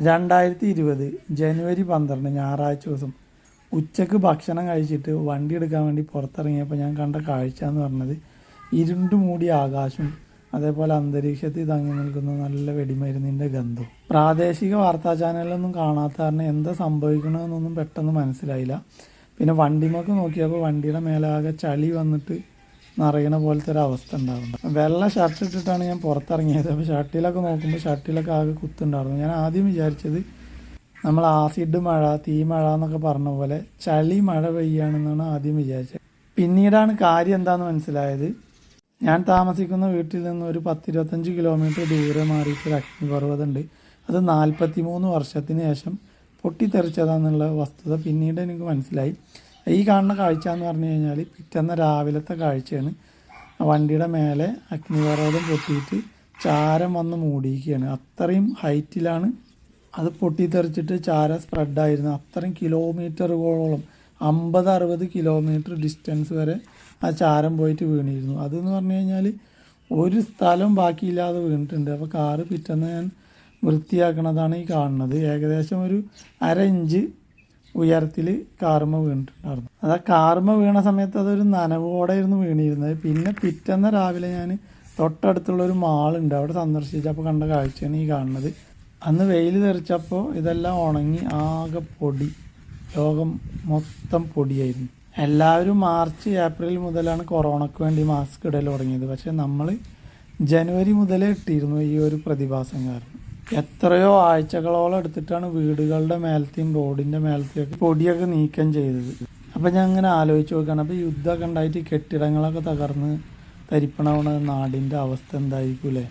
രണ്ടായിരത്തി ഇരുപത് ജനുവരി പന്ത്രണ്ട് ഞായറാഴ്ച ദിവസം ഉച്ചയ്ക്ക് ഭക്ഷണം കഴിച്ചിട്ട് വണ്ടി എടുക്കാൻ വേണ്ടി പുറത്തിറങ്ങിയപ്പോൾ ഞാൻ കണ്ട കാഴ്ച എന്ന് പറഞ്ഞത് ഇരുണ്ട് മൂടിയ ആകാശം അതേപോലെ അന്തരീക്ഷത്തിൽ തങ്ങി നിൽക്കുന്ന നല്ല വെടിമരുന്നിന്റെ ഗന്ധം. പ്രാദേശിക വാർത്താ ചാനലൊന്നും കാണാത്ത കാരണം എന്താ സംഭവിക്കണമെന്നൊന്നും പെട്ടെന്ന് മനസ്സിലായില്ല. പിന്നെ വണ്ടിമൊക്കെ നോക്കിയപ്പോൾ വണ്ടിയുടെ മേലാകെ ചളി വന്നിട്ട് നിറയണ പോലത്തെ ഒരു അവസ്ഥ ഉണ്ടാവുന്നത് വെള്ള ഷർട്ട് ഇട്ടിട്ടാണ് ഞാൻ പുറത്തിറങ്ങിയത്. അപ്പോൾ ഷർട്ടിലൊക്കെ നോക്കുമ്പോൾ ഷർട്ടിലൊക്കെ ആകെ കുത്തുണ്ടായിരുന്നു. ഞാൻ ആദ്യം വിചാരിച്ചത് നമ്മൾ ആസിഡ് മഴ തീ മഴ എന്നൊക്കെ പറഞ്ഞ പോലെ ചളി മഴ പെയ്യാണെന്നാണ് ആദ്യം വിചാരിച്ചത്. പിന്നീടാണ് കാര്യം എന്താണെന്ന് മനസ്സിലായത്? ഞാൻ താമസിക്കുന്ന വീട്ടിൽ നിന്ന് ഒരു പത്തിരുപത്തഞ്ച് കിലോമീറ്റർ ദൂരെ മാറിയിട്ട് ഒരു അഗ്നിപർവതമുണ്ട് അത് നാൽപ്പത്തി മൂന്ന് വർഷത്തിന് ശേഷം പൊട്ടിത്തെറിച്ചതാന്നുള്ള വസ്തുത പിന്നീട് എനിക്ക് മനസ്സിലായി. ഈ കാണുന്ന കാഴ്ച എന്ന് പറഞ്ഞു കഴിഞ്ഞാൽ പിറ്റന്ന രാവിലത്തെ കാഴ്ചയാണ്. വണ്ടിയുടെ മേലെ അഗ്നിപർവതം പൊട്ടിയിട്ട് ചാരം വന്ന് മൂടിയിരിക്കുകയാണ്. അത്രയും ഹൈറ്റിലാണ് അത് പൊട്ടിത്തെറിച്ചിട്ട് ചാര സ്പ്രെഡായിരുന്നു. അത്രയും കിലോമീറ്ററുകളോളം അമ്പത് അറുപത് കിലോമീറ്റർ ഡിസ്റ്റൻസ് വരെ ആ ചാരം പോയിട്ട് വീണിരുന്നു. അതെന്ന് പറഞ്ഞു കഴിഞ്ഞാൽ ഒരു സ്ഥലം ബാക്കിയില്ലാതെ വീണിട്ടുണ്ട്. അപ്പോൾ കാറ് പിറ്റേന്ന് ഞാൻ വൃത്തിയാക്കണതാണ് ഈ കാണുന്നത്. ഏകദേശം ഒരു അര ഇഞ്ച് ഉയരത്തിൽ കാർമ വീണിട്ടുണ്ടായിരുന്നു. അത് ആ കാർമ വീണ സമയത്ത് അതൊരു നനവോടെ ആയിരുന്നു വീണിരുന്നത്. പിന്നെ പിറ്റന്ന രാവിലെ ഞാൻ തൊട്ടടുത്തുള്ള ഒരു മാളുണ്ട്. അവിടെ സന്ദർശിച്ചപ്പോൾ കണ്ട കാഴ്ചയാണ് ഈ കാണുന്നത്. അന്ന് വെയിൽ തെറിച്ചപ്പോൾ ഇതെല്ലാം ഉണങ്ങി ആകെ പൊടി. ലോകം മൊത്തം പൊടിയായിരുന്നു. എല്ലാവരും മാർച്ച് ഏപ്രിൽ മുതലാണ് കൊറോണയ്ക്ക് വേണ്ടി മാസ്ക് ഇടൽ തുടങ്ങിയത്. പക്ഷേ നമ്മൾ ജനുവരി മുതലേ ഇട്ടിരുന്നു ഈ ഒരു പ്രതിഭാസം കാരണം. എത്രയോ ആഴ്ചകളോളം എടുത്തിട്ടാണ് വീടുകളുടെ മേലത്തെയും റോഡിന്റെ മേലത്തെയും ഒക്കെ പൊടിയൊക്കെ നീക്കം ചെയ്തത്. അപ്പം ഞാൻ അങ്ങനെ ആലോചിച്ച് നോക്കുകയാണ്. അപ്പോൾ യുദ്ധമൊക്കെ ഉണ്ടായിട്ട് കെട്ടിടങ്ങളൊക്കെ തകർന്ന് തരിപ്പണവണ നാടിന്റെ അവസ്ഥ എന്തായിരിക്കും അല്ലേ